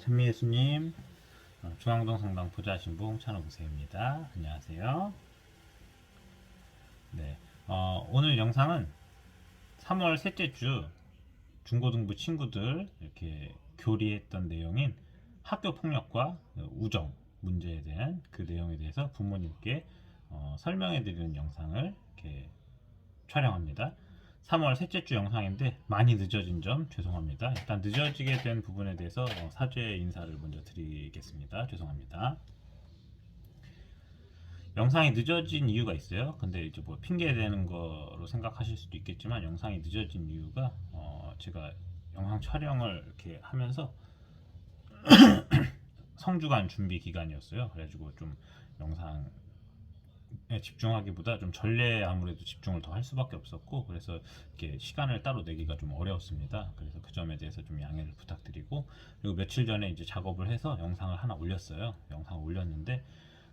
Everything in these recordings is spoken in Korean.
찬미 예수님, 어, 중앙동 성당 부자신부 홍찬호 부세입니다. 안녕하세요. 네, 어, 오늘 영상은 3월 셋째 주 중고등부 친구들 이렇게 교리했던 내용인 학교 폭력과 우정 문제에 대한 그 내용에 대해서 부모님께 어, 설명해 드리는 영상을 이렇게 촬영합니다. 3월 셋째 주 영상인데 많이 늦어진 점 죄송합니다. 일단 늦어지게 된 부분에 대해서 어, 사죄 인사를 먼저 드리겠습니다. 죄송합니다. 영상이 늦어진 이유가 있어요. 근데 이제 뭐 핑계 대는 거로 생각하실 수도 있겠지만 영상이 늦어진 이유가 어, 제가 영상 촬영을 이렇게 하면서 성주간 준비 기간이었어요. 그래가지고 좀 영상에 집중하기보다 좀 전례에 아무래도 집중을 더 할 수밖에 없었고 그래서 이렇게 시간을 따로 내기가 좀 어려웠습니다. 그래서 그 점에 대해서 좀 양해를 부탁드리고 그리고 며칠 전에 이제 작업을 해서 영상을 하나 올렸어요. 영상을 올렸는데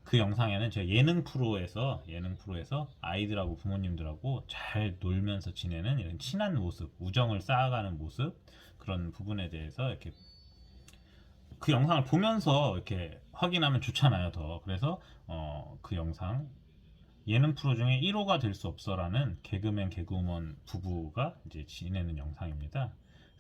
그 영상에는 제가 예능 프로에서 예능 프로에서 아이들하고 부모님들하고 잘 놀면서 지내는 이런 친한 모습, 우정을 쌓아가는 모습 그런 부분에 대해서 이렇게 그 영상을 보면서 이렇게 확인하면 좋잖아요, 더. 그래서 어, 그 영상 예능 프로 중에 1호가 될 수 없어라는 개그맨 개그우먼 부부가 이제 지내는 영상입니다.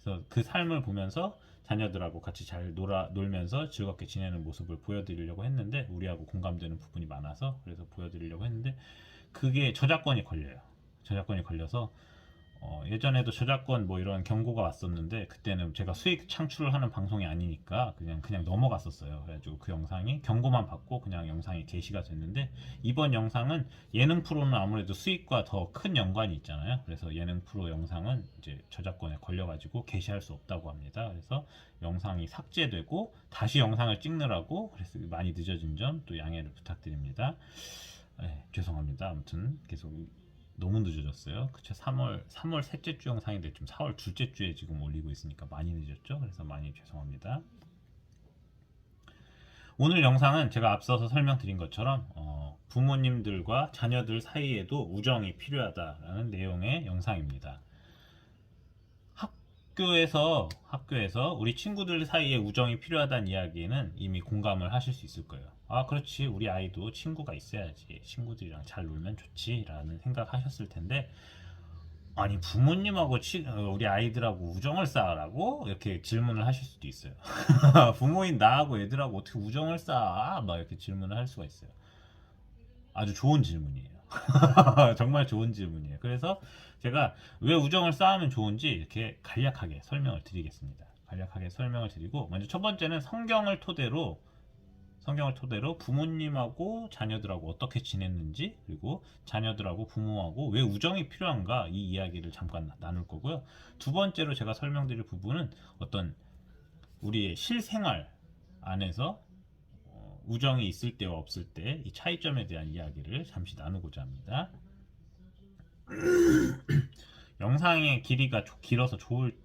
그래서 그 삶을 보면서 자녀들하고 같이 잘 놀아 놀면서 즐겁게 지내는 모습을 보여드리려고 했는데 우리하고 공감되는 부분이 많아서 그래서 보여드리려고 했는데 그게 저작권이 걸려요. 저작권이 걸려서 어, 예전에도 저작권 뭐 이런 경고가 왔었는데 그때는 제가 수익 창출을 하는 방송이 아니니까 그냥 그냥 넘어갔었어요. 그래가지고 그 영상이 경고만 받고 그냥 영상이 게시가 됐는데 이번 영상은 예능 프로는 아무래도 수익과 더 큰 연관이 있잖아요. 그래서 예능 프로 영상은 이제 저작권에 걸려가지고 게시할 수 없다고 합니다. 그래서 영상이 삭제되고 다시 영상을 찍느라고 그래서 많이 늦어진 점 또 양해를 부탁드립니다. 네, 죄송합니다. 아무튼 계속 너무 늦어졌어요. 그쵸? 3월 3월 셋째 주 영상인데 지금 4월 둘째 주에 지금 올리고 있으니까 많이 늦었죠. 그래서 많이 죄송합니다. 오늘 영상은 제가 앞서서 설명드린 것처럼 어, 부모님들과 자녀들 사이에도 우정이 필요하다라는 내용의 영상입니다. 학교에서 학교에서 우리 친구들 사이에 우정이 필요하다는 이야기는 이미 공감을 하실 수 있을 거예요. 아, 그렇지. 우리 아이도 친구가 있어야지. 친구들이랑 잘 놀면 좋지 라는 생각하셨을 텐데 아니 부모님하고 치, 어, 우리 아이들하고 우정을 쌓으라고 이렇게 질문을 하실 수도 있어요. 부모인 나하고 애들하고 어떻게 우정을 쌓아? 막 이렇게 질문을 할 수가 있어요. 아주 좋은 질문이에요. 정말 좋은 질문이에요. 그래서 제가 왜 우정을 쌓으면 좋은지 이렇게 간략하게 설명을 드리겠습니다. 간략하게 설명을 드리고 먼저 첫 번째는 성경을 토대로 성경을 토대로 부모님하고 자녀들하고 어떻게 지냈는지 그리고 자녀들하고 부모하고 왜 우정이 필요한가 이 이야기를 잠깐 나눌 거고요. 두 번째로 제가 설명드릴 부분은 어떤 우리의 실생활 안에서 어, 우정이 있을 때와 없을 때 이 차이점에 대한 이야기를 잠시 나누고자 합니다. 영상의 길이가 조- 길어서 좋을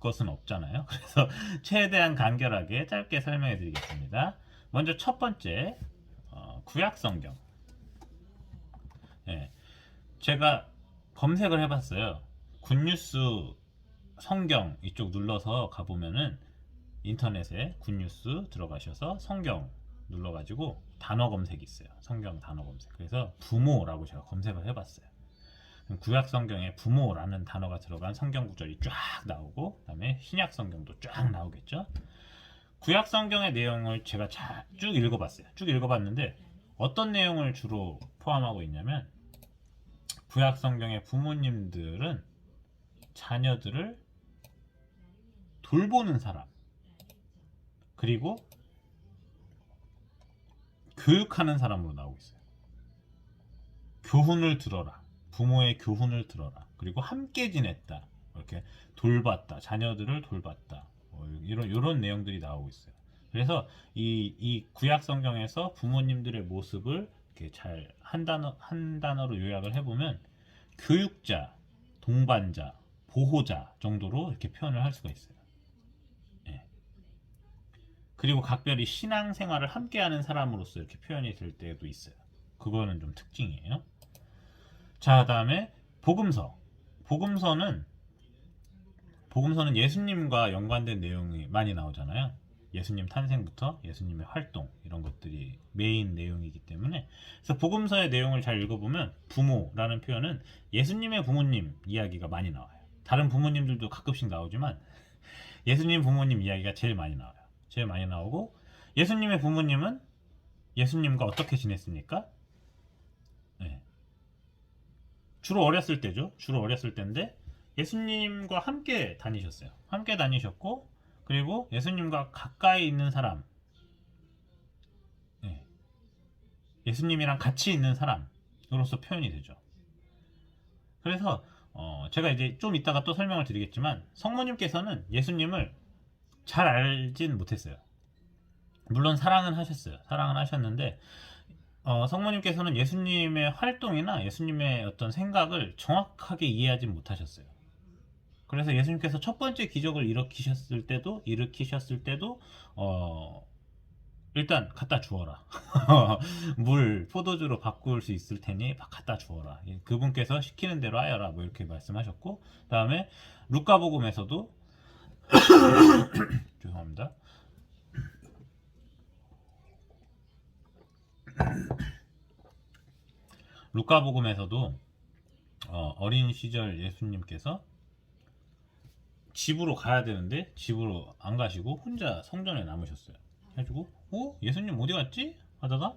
것은 없잖아요. 그래서 최대한 간결하게 짧게 설명해 드리겠습니다. 먼저 첫 번째 어, 구약 성경. 예, 제가 검색을 해봤어요. 굿뉴스 성경 이쪽 눌러서 가보면은 인터넷에 굿뉴스 들어가셔서 성경 눌러가지고 단어 검색이 있어요. 성경 단어 검색. 그래서 부모라고 제가 검색을 해봤어요. 구약 성경에 부모라는 단어가 들어간 성경 구절이 쫙 나오고 그다음에 신약 성경도 쫙 나오겠죠. 구약 성경의 내용을 제가 자- 쭉 읽어봤어요. 쭉 읽어봤는데 어떤 내용을 주로 포함하고 있냐면 구약 성경의 부모님들은 자녀들을 돌보는 사람 그리고 교육하는 사람으로 나오고 있어요. 교훈을 들어라. 부모의 교훈을 들어라. 그리고 함께 지냈다. 이렇게 돌봤다. 자녀들을 돌봤다. 뭐 이런 이런 내용들이 나오고 있어요. 그래서 이, 이 구약 성경에서 부모님들의 모습을 이렇게 잘 한 단어 한 단어로 요약을 해보면 교육자, 동반자, 보호자 정도로 이렇게 표현을 할 수가 있어요. 예. 그리고 각별히 신앙 생활을 함께하는 사람으로서 이렇게 표현이 될 때도 있어요. 그거는 좀 특징이에요. 자, 그다음에 복음서. 복음서는 복음서는 예수님과 연관된 내용이 많이 나오잖아요. 예수님 탄생부터 예수님의 활동 이런 것들이 메인 내용이기 때문에 그래서 복음서의 내용을 잘 읽어보면 부모라는 표현은 예수님의 부모님 이야기가 많이 나와요. 다른 부모님들도 가끔씩 나오지만 예수님 부모님 이야기가 제일 많이 나와요. 제일 많이 나오고 예수님의 부모님은 예수님과 어떻게 지냈습니까? 네. 주로 어렸을 때죠. 주로 어렸을 때인데 예수님과 함께 다니셨어요. 함께 다니셨고 그리고 예수님과 가까이 있는 사람, 네. 예수님이랑 같이 있는 사람으로서 표현이 되죠. 그래서 어, 제가 이제 좀 이따가 또 설명을 드리겠지만 성모님께서는 예수님을 잘 알진 못했어요. 물론 사랑은 하셨어요. 사랑은 하셨는데 어, 성모님께서는 예수님의 활동이나 예수님의 어떤 생각을 정확하게 이해하지 못하셨어요. 그래서 예수님께서 첫 번째 기적을 일으키셨을 때도 일으키셨을 때도 어, 일단 갖다 주어라. 물 포도주로 바꿀 수 있을 테니 갖다 주어라. 예, 그분께서 시키는 대로 하여라. 뭐 이렇게 말씀하셨고 그다음에 루카복음에서도 죄송합니다. 루카복음에서도 어, 어린 시절 예수님께서 집으로 가야 되는데 집으로 안 가시고 혼자 성전에 남으셨어요. 해가지고 어 예수님 어디 갔지? 하다가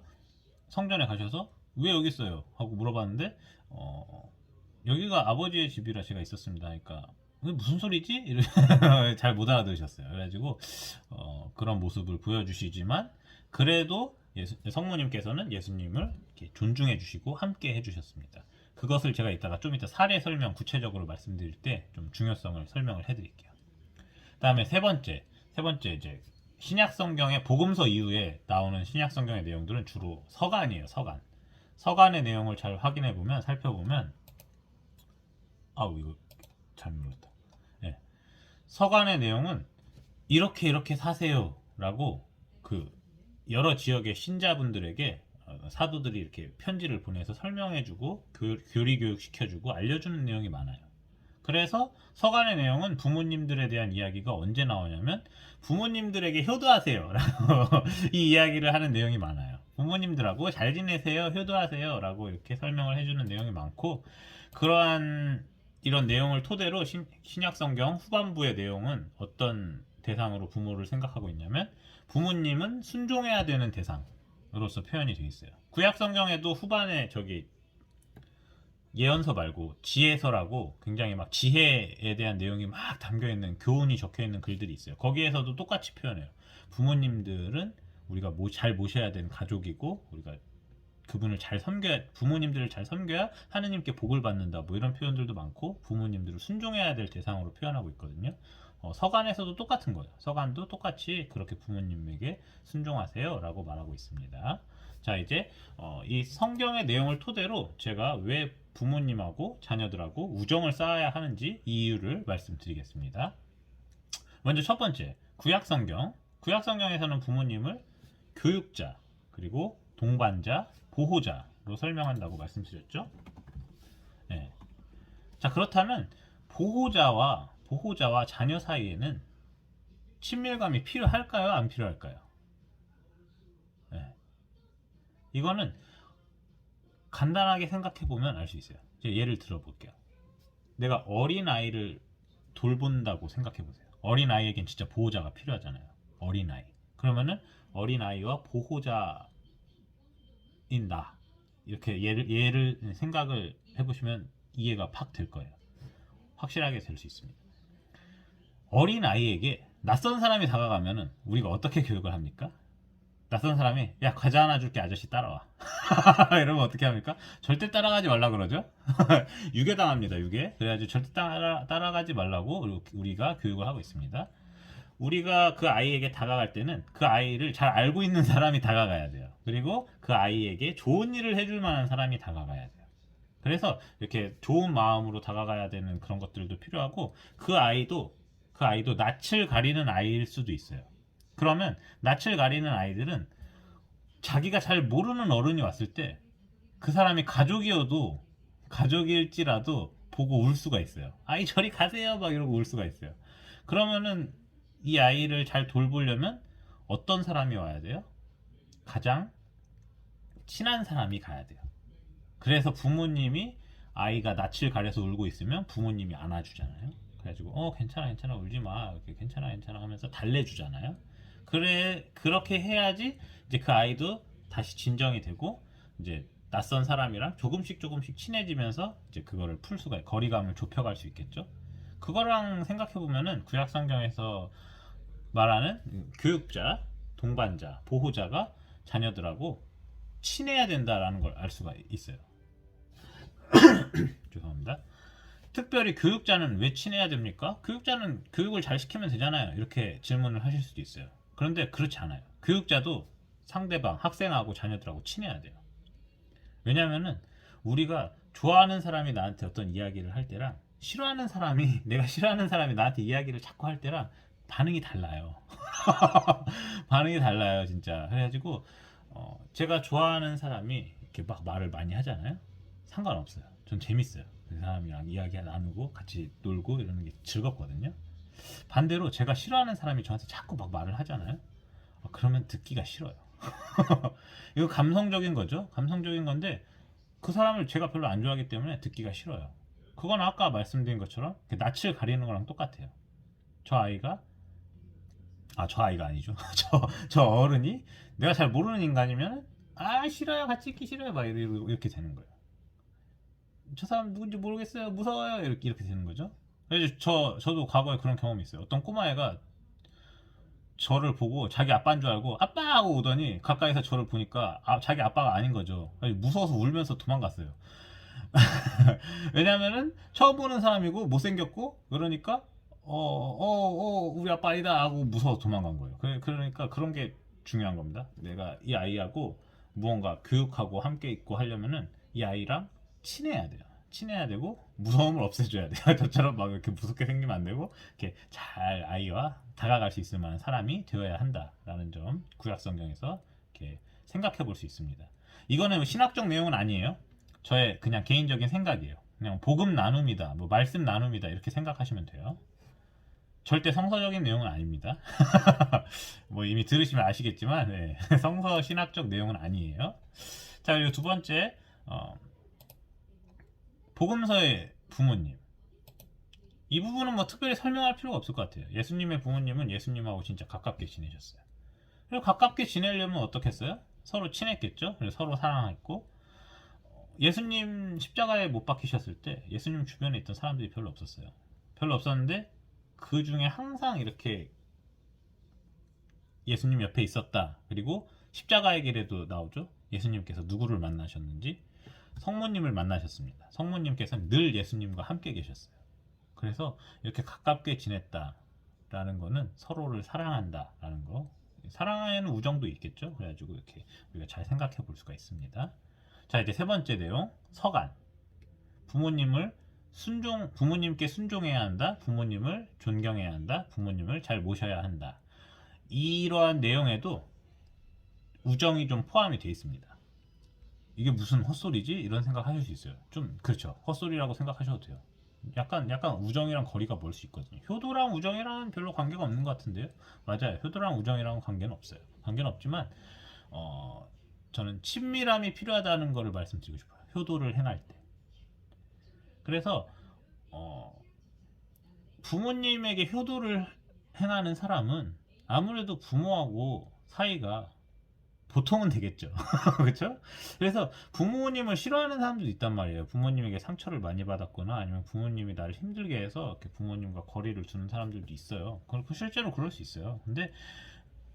성전에 가셔서 왜 여기 있어요? 하고 물어봤는데 어, 여기가 아버지의 집이라 제가 있었습니다. 그러니까 무슨 소리지? 잘 못 알아들으셨어요. 그래가지고 어, 그런 모습을 보여주시지만 그래도 예수, 성모님께서는 예수님을 존중해 주시고 함께 해 주셨습니다. 그것을 제가 이따가 좀 이따 사례 설명 구체적으로 말씀드릴 때 좀 중요성을 설명을 해드릴게요. 다음에 세 번째, 세 번째 이제 신약 성경의 복음서 이후에 나오는 신약 성경의 내용들은 주로 서간이에요. 서간. 서간의 내용을 잘 확인해 보면 살펴보면 아우 이거 잘못 눌렀다. 예. 서간의 내용은 이렇게 이렇게 사세요라고 그 여러 지역의 신자분들에게 어, 사도들이 이렇게 편지를 보내서 설명해주고 교, 교리 교육 시켜주고 알려주는 내용이 많아요. 그래서 서간의 내용은 부모님들에 대한 이야기가 언제 나오냐면 부모님들에게 효도하세요라고 이 이야기를 하는 내용이 많아요. 부모님들하고 잘 지내세요, 효도하세요라고 이렇게 설명을 해주는 내용이 많고 그러한 이런 내용을 토대로 신, 신약성경 후반부의 내용은 어떤 대상으로 부모를 생각하고 있냐면 부모님은 순종해야 되는 대상으 로서 표현이 되어 있어요. 구약 성경에도 후반에 저기 예언서 말고 지혜서라고 굉장히 막 지혜에 대한 내용이 막 담겨 있는 교훈이 적혀 있는 글들이 있어요. 거기에서도 똑같이 표현해요. 부모님들은 우리가 모, 잘 모셔야 되는 가족이고 우리가 그분을 잘 섬겨야 부모님들을 잘 섬겨야 하느님께 복을 받는다 뭐 이런 표현들도 많고 부모님들을 순종해야 될 대상으로 표현하고 있거든요. 어, 서간에서도 똑같은 거예요. 서간도 똑같이 그렇게 부모님에게 순종하세요 라고 말하고 있습니다. 자 이제 어, 이 성경의 내용을 토대로 제가 왜 부모님하고 자녀들하고 우정을 쌓아야 하는지 이유를 말씀드리겠습니다. 먼저 첫 번째 구약 성경. 구약 성경에서는 부모님을 교육자 그리고 동반자, 보호자로 설명한다고 말씀드렸죠. 네. 자 그렇다면 보호자와 보호자와 자녀 사이에는 친밀감이 필요할까요? 안 필요할까요? 네. 이거는 간단하게 생각해 보면 알 수 있어요. 예를 들어 볼게요. 내가 어린 아이를 돌본다고 생각해 보세요. 어린 아이에겐 진짜 보호자가 필요하잖아요. 어린 아이. 그러면은 어린 아이와 보호자인 나 이렇게 예를 예를 생각을 해보시면 이해가 팍 될 거예요. 확실하게 될 수 있습니다. 어린 아이에게 낯선 사람이 다가가면은 우리가 어떻게 교육을 합니까? 낯선 사람이 야 과자 하나 줄게 아저씨 따라와. 이러면 어떻게 합니까? 절대 따라가지 말라 그러죠? 유괴 당합니다 유괴. 그래가지고 절대 따라, 따라가지 말라고 우리가 교육을 하고 있습니다. 우리가 그 아이에게 다가갈 때는 그 아이를 잘 알고 있는 사람이 다가가야 돼요. 그리고 그 아이에게 좋은 일을 해줄 만한 사람이 다가가야 돼요. 그래서 이렇게 좋은 마음으로 다가가야 되는 그런 것들도 필요하고 그 아이도 그 아이도 낯을 가리는 아이일 수도 있어요 그러면 낯을 가리는 아이들은 자기가 잘 모르는 어른이 왔을 때 그 사람이 가족이어도 가족일지라도 보고 울 수가 있어요. 아이 저리 가세요 막 이러고 울 수가 있어요. 그러면은 이 아이를 잘 돌보려면 어떤 사람이 와야 돼요? 가장 친한 사람이 가야 돼요. 그래서 부모님이 아이가 낯을 가려서 울고 있으면 부모님이 안아주잖아요. 그래가지고 어 괜찮아 괜찮아 울지 마 이렇게 괜찮아 괜찮아 하면서 달래주잖아요. 그래 그렇게 해야지 이제 그 아이도 다시 진정이 되고 이제 낯선 사람이랑 조금씩 조금씩 친해지면서 이제 그거를 풀 수가 거리감을 좁혀갈 수 있겠죠. 그거랑 생각해 보면은 구약 성경에서 말하는 교육자, 동반자, 보호자가 자녀들하고 친해야 된다라는 걸 알 수가 있어요. 죄송합니다. 특별히 교육자는 왜 친해야 됩니까? 교육자는 교육을 잘 시키면 되잖아요. 이렇게 질문을 하실 수도 있어요. 그런데 그렇지 않아요. 교육자도 상대방, 학생하고 자녀들하고 친해야 돼요. 왜냐면은 우리가 좋아하는 사람이 나한테 어떤 이야기를 할 때랑 싫어하는 사람이 내가 싫어하는 사람이 나한테 이야기를 자꾸 할 때랑 반응이 달라요. 반응이 달라요, 진짜. 그래가지고 어, 제가 좋아하는 사람이 이렇게 막 말을 많이 하잖아요. 상관없어요. 전 재밌어요. 그 사람이랑 이야기 나누고 같이 놀고 이러는 게 즐겁거든요. 반대로 제가 싫어하는 사람이 저한테 자꾸 막 말을 하잖아요. 어, 그러면 듣기가 싫어요. 이거 감성적인 거죠. 감성적인 건데 그 사람을 제가 별로 안 좋아하기 때문에 듣기가 싫어요. 그건 아까 말씀드린 것처럼 그 낯을 가리는 거랑 똑같아요. 저 아이가 아 저 아이가 아니죠. 저, 저 어른이 내가 잘 모르는 인간이면 아 싫어요 같이 있기 싫어요 막 이렇게 되는 거예요. 저 사람 누군지 모르겠어요 무서워요 이렇게 이렇게 되는 거죠. 저 저도 과거에 그런 경험이 있어요. 어떤 꼬마애가 저를 보고 자기 아빠인 줄 알고 아빠 하고 오더니 가까이서 저를 보니까 아, 자기 아빠가 아닌 거죠. 무서워서 울면서 도망갔어요. 왜냐면은 처음 보는 사람이고 못생겼고 그러니까 어 어어 우리 아빠 아니다 하고 무서워서 도망간 거예요. 그래- 그러니까 그런 게 중요한 겁니다. 내가 이 아이하고 무언가 교육하고 함께 있고 하려면은 이 아이랑 친해야 돼요. 친해야 되고 무서움을 없애줘야 돼요. 저처럼 막 이렇게 무섭게 생기면 안 되고 이렇게 잘 아이와 다가갈 수 있을 만한 사람이 되어야 한다라는 점 구약 성경에서 이렇게 생각해 볼 수 있습니다. 이거는 신학적 내용은 아니에요. 저의 그냥 개인적인 생각이에요. 그냥 복음 나눔이다, 뭐 말씀 나눔이다 이렇게 생각하시면 돼요. 절대 성서적인 내용은 아닙니다. 뭐 이미 들으시면 아시겠지만 네. 성서 신학적 내용은 아니에요. 자 그리고 두 번째 어, 복음서의 부모님 이 부분은 뭐 특별히 설명할 필요가 없을 것 같아요. 예수님의 부모님은 예수님하고 진짜 가깝게 지내셨어요. 그리고 가깝게 지내려면 어떻게 했어요? 서로 친했겠죠. 그래서 서로 사랑했고 어, 예수님 십자가에 못 박히셨을 때 예수님 주변에 있던 사람들이 별로 없었어요. 별로 없었는데 그 중에 항상 이렇게 예수님 옆에 있었다. 그리고 십자가의 길에도 나오죠. 예수님께서 누구를 만나셨는지 성모님을 만나셨습니다. 성모님께서는 늘 예수님과 함께 계셨어요. 그래서 이렇게 가깝게 지냈다라는 거는 서로를 사랑한다라는 거. 사랑에는 우정도 있겠죠. 그래가지고 이렇게 우리가 잘 생각해 볼 수가 있습니다. 자 이제 세 번째 내용 서간. 부모님을 순종 부모님께 순종해야 한다. 부모님을 존경해야 한다. 부모님을 잘 모셔야 한다. 이러한 내용에도 우정이 좀 포함이 되어 있습니다. 이게 무슨 헛소리지? 이런 생각 하실 수 있어요. 좀 그렇죠. 헛소리라고 생각하셔도 돼요. 약간 약간 우정이랑 거리가 멀 수 있거든요. 효도랑 우정이랑 별로 관계가 없는 것 같은데요. 맞아요. 효도랑 우정이랑 관계는 없어요. 관계는 없지만 어 저는 친밀함이 필요하다는 거를 말씀드리고 싶어요. 효도를 행할 때. 그래서 어 부모님에게 효도를 행하는 사람은 아무래도 부모하고 사이가 보통은 되겠죠. 그렇죠? 그래서 부모님을 싫어하는 사람들도 있단 말이에요. 부모님에게 상처를 많이 받았거나 아니면 부모님이 나를 힘들게 해서 이렇게 부모님과 거리를 두는 사람들도 있어요. 그 실제로 그럴 수 있어요. 근데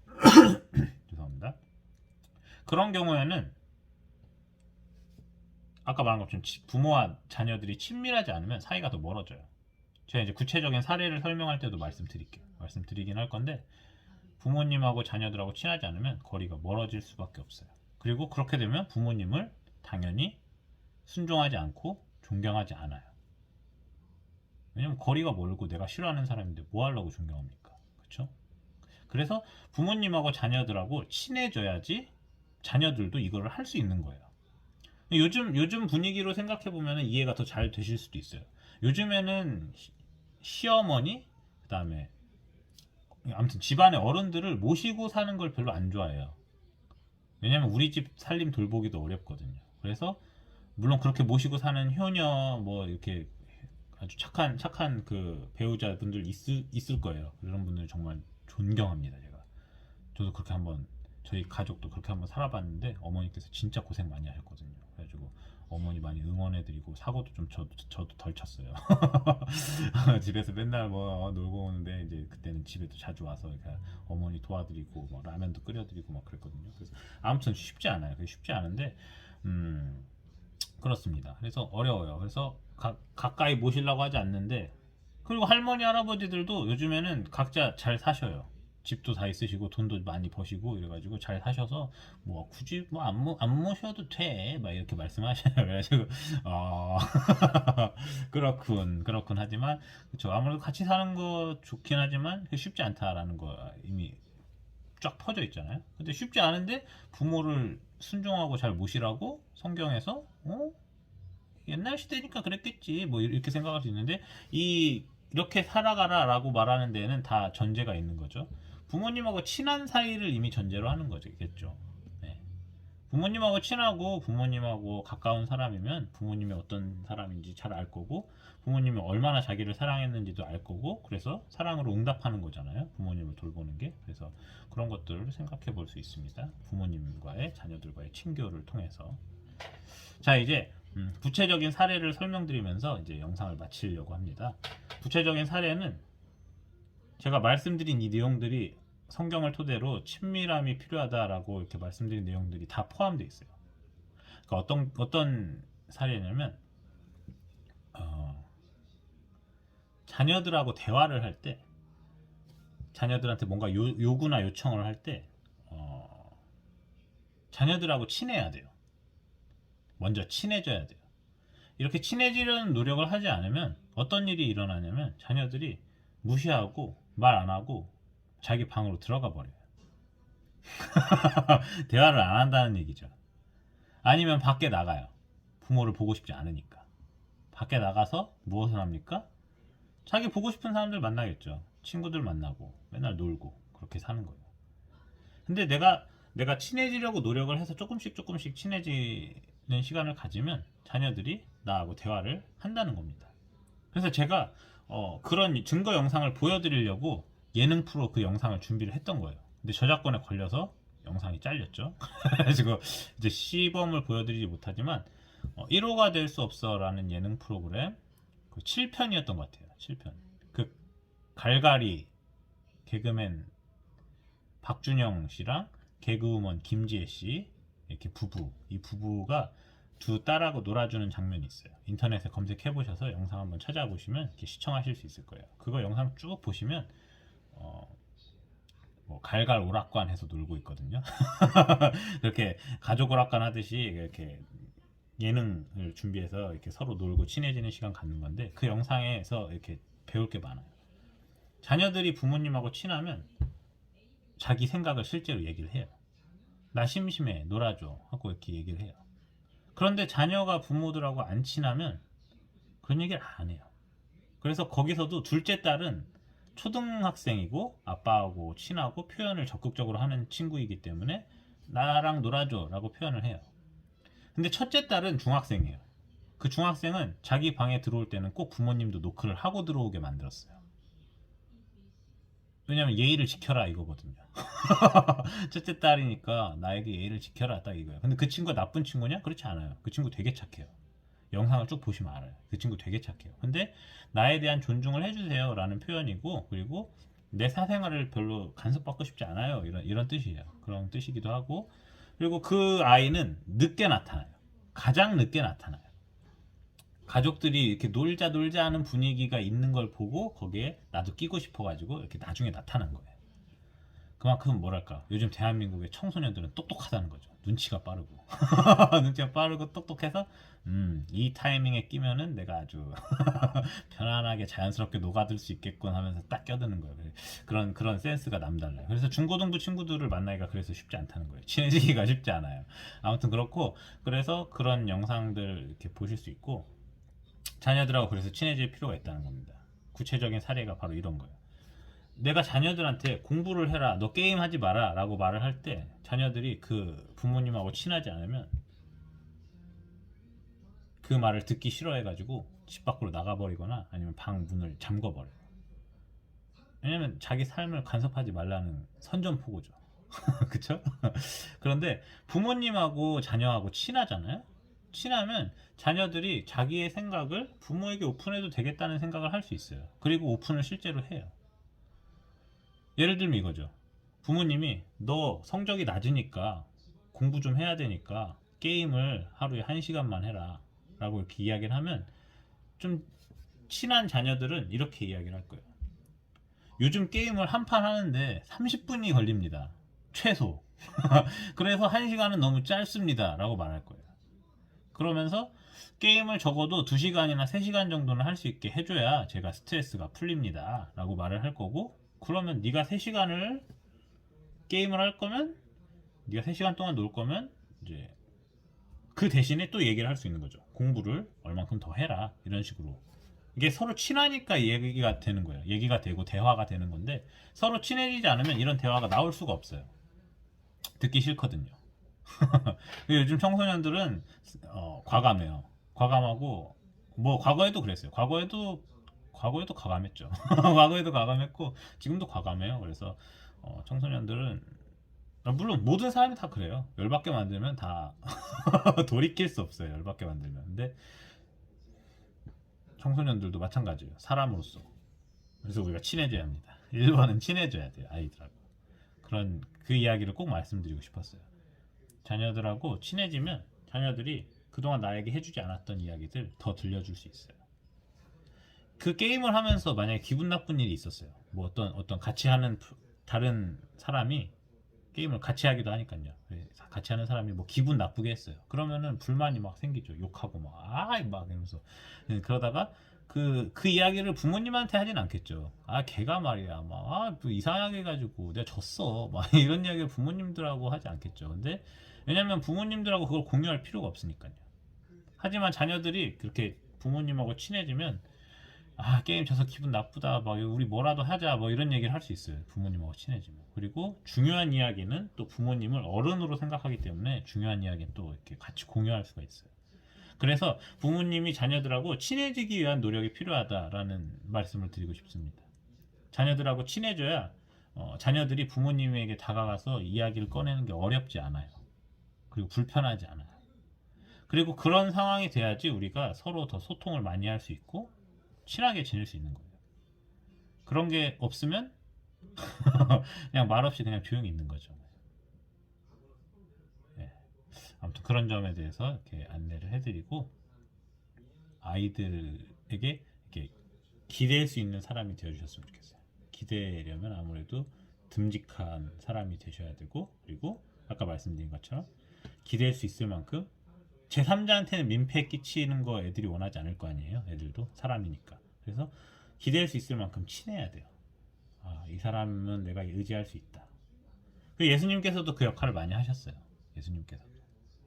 죄송합니다. 그런 경우에는 아까 말한 것처럼 치- 부모와 자녀들이 친밀하지 않으면 사이가 더 멀어져요. 제가 이제 구체적인 사례를 설명할 때도 말씀드릴게요. 말씀드리긴 할 건데 부모님하고 자녀들하고 친하지 않으면 거리가 멀어질 수밖에 없어요. 그리고 그렇게 되면 부모님을 당연히 순종하지 않고 존경하지 않아요. 왜냐면 거리가 멀고 내가 싫어하는 사람인데 뭐 하려고 존경합니까? 그렇죠? 그래서 부모님하고 자녀들하고 친해져야지 자녀들도 이거를 할 수 있는 거예요. 요즘 요즘 분위기로 생각해 보면 이해가 더 잘 되실 수도 있어요. 요즘에는 시- 시어머니 그다음에 아무튼 집안의 어른들을 모시고 사는 걸 별로 안 좋아해요. 왜냐면 우리 집 살림 돌보기도 어렵거든요. 그래서 물론 그렇게 모시고 사는 효녀 뭐 이렇게 아주 착한 착한 그 배우자분들 있을 있을 거예요. 그런 분들 정말 존경합니다. 제가 저도 그렇게 한번 저희 가족도 그렇게 한번 살아봤는데 어머니께서 진짜 고생 많이 하셨거든요. 그래가지고 어머니 많이 응원해드리고 사고도 좀 저도 저도 덜 쳤어요. 집에서 맨날 뭐 놀고 오는데 이제 그때는 집에도 자주 와서 어머니 도와드리고 뭐 라면도 끓여드리고 막 그랬거든요. 그래서 아무튼 쉽지 않아요. 그게 쉽지 않은데 음 그렇습니다. 그래서 어려워요. 그래서 가, 가까이 모시려고 하지 않는데 그리고 할머니 할아버지들도 요즘에는 각자 잘 사셔요. 집도 다 있으시고 돈도 많이 버시고 이래가지고 잘 사셔서 뭐 굳이 뭐안 안 모셔도 돼 막 이렇게 말씀하셔요. 그래가지고 아 그렇군 그렇군 하지만 그렇죠 아무래도 같이 사는 거 좋긴 하지만 쉽지 않다라는 거 이미 쫙 퍼져 있잖아요. 근데 쉽지 않은데 부모를 순종하고 잘 모시라고 성경에서 어 옛날 시대니까 그랬겠지 뭐 이렇게 생각할 수 있는데 이 이렇게 살아가라라고 말하는 데에는 다 전제가 있는 거죠. 부모님하고 친한 사이를 이미 전제로 하는 거겠죠. 네. 부모님하고 친하고 부모님하고 가까운 사람이면 부모님이 어떤 사람인지 잘 알 거고 부모님이 얼마나 자기를 사랑했는지도 알 거고 그래서 사랑으로 응답하는 거잖아요. 부모님을 돌보는 게 그래서 그런 것들을 생각해 볼 수 있습니다. 부모님과의 자녀들과의 친교를 통해서 자 이제 음, 구체적인 사례를 설명드리면서 이제 영상을 마치려고 합니다. 구체적인 사례는 제가 말씀드린 이 내용들이 성경을 토대로 친밀함이 필요하다라고 이렇게 말씀드린 내용들이 다 포함되어 있어요. 그러니까 어떤 어떤 사례냐면 어, 자녀들하고 대화를 할 때 자녀들한테 뭔가 요, 요구나 요청을 할때 어, 자녀들하고 친해야 돼요. 먼저 친해져야 돼요. 이렇게 친해지려는 노력을 하지 않으면 어떤 일이 일어나냐면 자녀들이 무시하고 말 안 하고 자기 방으로 들어가 버려요. 대화를 안 한다는 얘기죠. 아니면 밖에 나가요. 부모를 보고 싶지 않으니까. 밖에 나가서 무엇을 합니까? 자기 보고 싶은 사람들 만나겠죠. 친구들 만나고 맨날 놀고 그렇게 사는 거예요. 근데 내가 내가 친해지려고 노력을 해서 조금씩 조금씩 친해지는 시간을 가지면 자녀들이 나하고 대화를 한다는 겁니다. 그래서 제가 어, 그런 증거 영상을 보여드리려고 예능 프로 그 영상을 준비를 했던 거예요. 근데 저작권에 걸려서 영상이 잘렸죠. 그래가지고 이제 시범을 보여드리지 못하지만 어, 1호가 될 수 없어라는 예능 프로그램 그 7편이었던 것 같아요. 7편. 그 갈갈이 개그맨 박준영 씨랑 개그우먼 김지혜 씨 이렇게 부부 이 부부가 두 딸하고 놀아주는 장면이 있어요. 인터넷에 검색해 보셔서 영상 한번 찾아보시면 이렇게 시청하실 수 있을 거예요. 그거 영상 쭉 보시면 어, 뭐 갈갈 오락관 해서 놀고 있거든요. 그렇게 가족 오락관 하듯이 이렇게 예능을 준비해서 이렇게 서로 놀고 친해지는 시간 갖는 건데 그 영상에서 이렇게 배울 게 많아요. 자녀들이 부모님하고 친하면 자기 생각을 실제로 얘기를 해요. 나 심심해 놀아줘 하고 이렇게 얘기를 해요. 그런데 자녀가 부모들하고 안 친하면 그런 얘기를 안 해요. 그래서 거기서도 둘째 딸은 초등학생이고 아빠하고 친하고 표현을 적극적으로 하는 친구이기 때문에 나랑 놀아줘 라고 표현을 해요. 근데 첫째 딸은 중학생이에요. 그 중학생은 자기 방에 들어올 때는 꼭 부모님도 노크를 하고 들어오게 만들었어요. 왜냐면 예의를 지켜라 이거거든요. 첫째 딸이니까 나에게 예의를 지켜라 딱 이거예요. 근데 그 친구가 나쁜 친구냐? 그렇지 않아요. 그 친구 되게 착해요. 영상을 쭉 보시면 알아요. 그 친구 되게 착해요. 근데 나에 대한 존중을 해주세요 라는 표현이고 그리고 내 사생활을 별로 간섭받고 싶지 않아요. 이런, 이런 뜻이에요. 그런 뜻이기도 하고 그리고 그 아이는 늦게 나타나요. 가장 늦게 나타나요. 가족들이 이렇게 놀자 놀자 하는 분위기가 있는 걸 보고 거기에 나도 끼고 싶어가지고 이렇게 나중에 나타난 거예요. 그만큼 뭐랄까 요즘 대한민국의 청소년들은 똑똑하다는 거죠. 눈치가 빠르고 눈치가 빠르고 똑똑해서 음, 이 타이밍에 끼면은 내가 아주 편안하게 자연스럽게 녹아들 수 있겠군 하면서 딱 껴드는 거예요. 그런 그런 센스가 남달라요. 그래서 중고등부 친구들을 만나기가 그래서 쉽지 않다는 거예요. 친해지기가 쉽지 않아요. 아무튼 그렇고 그래서 그런 영상들 이렇게 보실 수 있고 자녀들하고 그래서 친해질 필요가 있다는 겁니다. 구체적인 사례가 바로 이런 거예요. 내가 자녀들한테 공부를 해라, 너 게임 하지 마라 라고 말을 할 때 자녀들이 그 부모님하고 친하지 않으면 그 말을 듣기 싫어해가지고 집 밖으로 나가버리거나 아니면 방 문을 잠궈버려요. 왜냐면 자기 삶을 간섭하지 말라는 선전포고죠. 그쵸? 그런데 부모님하고 자녀하고 친하잖아요? 친하면 자녀들이 자기의 생각을 부모에게 오픈해도 되겠다는 생각을 할 수 있어요. 그리고 오픈을 실제로 해요. 예를 들면 이거죠. 부모님이 너 성적이 낮으니까 공부 좀 해야 되니까 게임을 하루에 한시간만 해라. 라고 이렇게 이야기를 하면 좀 친한 자녀들은 이렇게 이야기를 할 거예요. 요즘 게임을 한 판 하는데 30분이 걸립니다. 최소. 그래서 1시간은 너무 짧습니다. 라고 말할 거예요. 그러면서 게임을 적어도 2시간이나 3시간 정도는 할 수 있게 해줘야 제가 스트레스가 풀립니다. 라고 말을 할 거고 그러면 네가 3시간을 게임을 할 거면 네가 3시간 동안 놀 거면 이제 그 대신에 또 얘기를 할 수 있는 거죠. 공부를 얼만큼 더 해라. 이런 식으로. 이게 서로 친하니까 얘기가 되는 거예요. 얘기가 되고 대화가 되는 건데 서로 친해지지 않으면 이런 대화가 나올 수가 없어요. 듣기 싫거든요. 요즘 청소년들은 어, 과감해요. 과감하고 뭐 과거에도 그랬어요. 과거에도 과거에도 과감했죠. 과거에도 과감했고 지금도 과감해요. 그래서 어, 청소년들은 아, 물론 모든 사람이 다 그래요. 열받게 만들면 다 돌이킬 수 없어요. 열받게 만들면. 근데 청소년들도 마찬가지예요. 사람으로서. 그래서 우리가 친해져야 합니다. 1번은 친해져야 돼요. 아이들하고. 그런 그 이야기를 꼭 말씀드리고 싶었어요. 자녀들하고 친해지면 자녀들이 그동안 나에게 해주지 않았던 이야기들 더 들려줄 수 있어요. 그 게임을 하면서 만약에 기분 나쁜 일이 있었어요. 뭐 어떤 어떤 같이 하는 프- 다른 사람이 게임을 같이 하기도 하니까요. 네, 같이 하는 사람이 뭐 기분 나쁘게 했어요. 그러면은 불만이 막 생기죠. 욕하고 막 아이 막 이러면서 네, 그러다가 그, 그 이야기를 부모님한테 하진 않겠죠. 아, 걔가 말이야. 막, 아, 또 이상하게 해가지고 내가 졌어. 막 이런 이야기를 부모님들하고 하지 않겠죠. 근데 왜냐면 부모님들하고 그걸 공유할 필요가 없으니까요. 하지만 자녀들이 그렇게 부모님하고 친해지면 아 게임 져서 기분 나쁘다 막 우리 뭐라도 하자 뭐 이런 얘기를 할 수 있어요. 부모님하고 친해지면. 그리고 중요한 이야기는 또 부모님을 어른으로 생각하기 때문에 중요한 이야기는 또 이렇게 같이 공유할 수가 있어요. 그래서 부모님이 자녀들하고 친해지기 위한 노력이 필요하다라는 말씀을 드리고 싶습니다. 자녀들하고 친해져야 어, 자녀들이 부모님에게 다가가서 이야기를 꺼내는 게 어렵지 않아요 그리고 불편하지 않아요 그리고 그런 상황이 돼야지 우리가 서로 더 소통을 많이 할 수 있고 친하게 지낼 수 있는 거예요. 그런 게 없으면 그냥 말없이 그냥 조용히 있는 거죠. 예. 아무튼 그런 점에 대해서 이렇게 안내를 해드리고 아이들에게 이렇게 기댈 수 있는 사람이 되어주셨으면 좋겠어요. 기대려면 아무래도 듬직한 사람이 되셔야 되고 그리고 아까 말씀드린 것처럼 기댈 수 있을 만큼 제3자한테는 민폐 끼치는 거 애들이 원하지 않을 거 아니에요. 애들도 사람이니까. 그래서 기댈 수 있을 만큼 친해야 돼요. 아, 이 사람은 내가 의지할 수 있다. 그 예수님께서도 그 역할을 많이 하셨어요. 예수님께서도.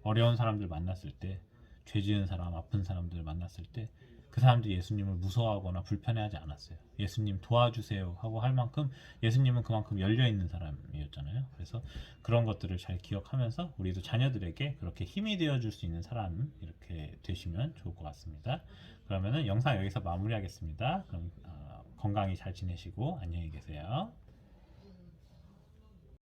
어려운 사람들 만났을 때, 죄 지은 사람, 아픈 사람들 만났을 때, 그 사람들이 예수님을 무서워하거나 불편해하지 않았어요. 예수님 도와주세요 하고 할 만큼 예수님은 그만큼 열려 있는 사람이었잖아요. 그래서 그런 것들을 잘 기억하면서 우리도 자녀들에게 그렇게 힘이 되어 줄 수 있는 사람 이렇게 되시면 좋을 것 같습니다. 그러면은 영상 여기서 마무리하겠습니다. 그럼 어, 건강히 잘 지내시고 안녕히 계세요.